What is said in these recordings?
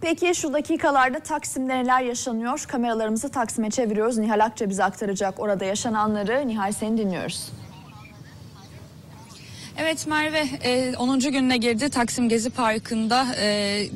Peki şu dakikalarda Taksim'de neler yaşanıyor? Kameralarımızı Taksim'e çeviriyoruz. Nihal Akça bize aktaracak orada yaşananları. Nihal seni dinliyoruz. Evet Merve e, 10. gününe girdi Taksim Gezi Parkı'nda e,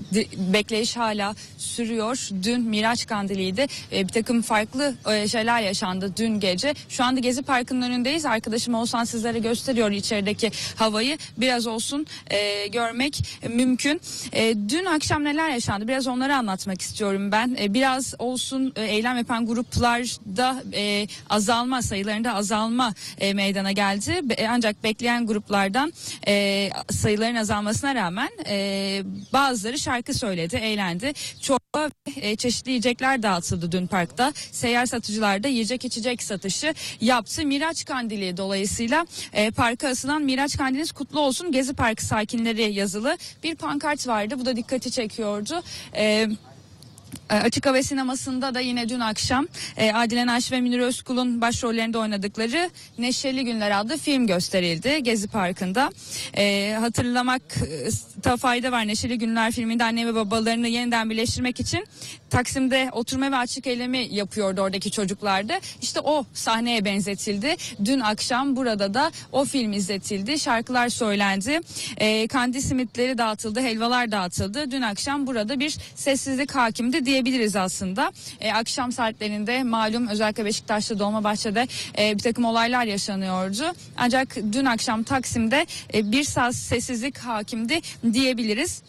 bekleyiş hala sürüyor. Dün Miraç Kandili'ydi. E, bir takım farklı e, şeyler yaşandı dün gece. Şu anda Gezi Parkı'nın önündeyiz. Arkadaşım Oğuzhan sizlere gösteriyor içerideki havayı. Biraz olsun e, görmek mümkün. E, dün akşam neler yaşandı? Biraz onları anlatmak istiyorum ben. E, biraz olsun e, eylem yapan gruplarda e, azalma sayılarında azalma e, meydana geldi. Ancak bekleyen gruplardan e, sayıların azalmasına rağmen e, bazıları şarkı söyledi, eğlendi. Çorba ve e, çeşitli yiyecekler dağıtıldı dün parkta. Seyyar satıcılar da yiyecek içecek satışı yaptı. Miraç Kandili dolayısıyla e, parka asılan Miraç Kandiliniz kutlu olsun Gezi Parkı sakinleri yazılı bir pankart vardı. Bu da dikkati çekiyordu. E, e, Açık Hava Sineması'nda da yine dün akşam e, Adile Naş ve Münir Özkul'un başrollerinde oynadıkları Neşeli Günler adlı film gösterildi Gezi Parkı'nda. E, hatırlamakta fayda var Neşeli Günler filminde anne ve babalarını yeniden birleştirmek için Taksim'de oturma ve açık eylemi yapıyordu oradaki çocuklarda. İşte o sahneye benzetildi. Dün akşam burada da o film izletildi. Şarkılar söylendi. E, kandil simitleri dağıtıldı, helvalar dağıtıldı. Dün akşam burada bir sessizlik hakimdi diyebiliriz aslında. E, akşam saatlerinde malum özellikle Beşiktaş'ta Dolmabahçe'de e, bir takım olaylar yaşanıyordu. Ancak dün akşam Taksim'de e, bir saat sessizlik hakimdi diyebiliriz.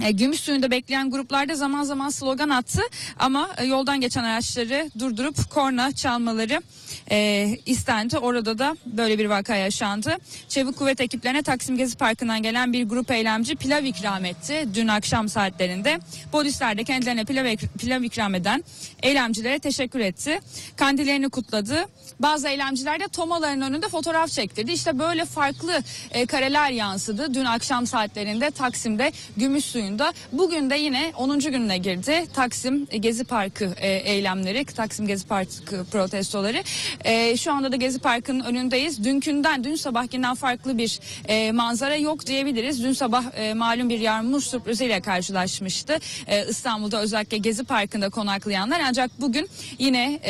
E, Gümüş suyunda bekleyen gruplarda zaman zaman slogan attı ama e, yoldan geçen araçları durdurup korna çalmaları e, istendi. Orada da böyle bir vaka yaşandı. Çevik kuvvet ekiplerine Taksim Gezi Parkı'ndan gelen bir grup eylemci pilav ikram etti dün akşam saatlerinde. Polisler de kendilerine pilav, pilav ikram eden eylemcilere teşekkür etti. Kandillerini kutladı. Bazı eylemciler de tomaların önünde fotoğraf çektirdi. İşte böyle farklı e, kareler yansıdı dün akşam saatlerinde Taksim'de Gümüş suyunda. Bugün de yine 10. gününe girdi Taksim Gezi Parkı e, eylemleri, Taksim Gezi Parkı protestoları. E, şu anda da Gezi Parkı'nın önündeyiz. Dünkünden, dün sabahkinden farklı bir e, manzara yok diyebiliriz. Dün sabah malum bir yağmur sürpriziyle karşılaşmıştı. E, İstanbul'da özellikle Gezi Parkı'nda konaklayanlar. Ancak bugün yine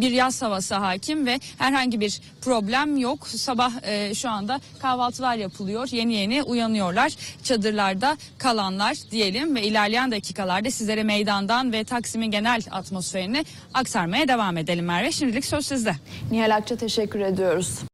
bir yaz havası hakim ve herhangi bir problem yok. Sabah şu anda kahvaltılar yapılıyor. Yeni yeni uyanıyorlar. Çadırlarda kalanlar diyelim ve ilerleyen dakikalarda sizlere meydandan ve Taksim'in genel atmosferini aktarmaya devam edelim Merve. Şimdilik söz sizde. Nihal Akça teşekkür ediyoruz.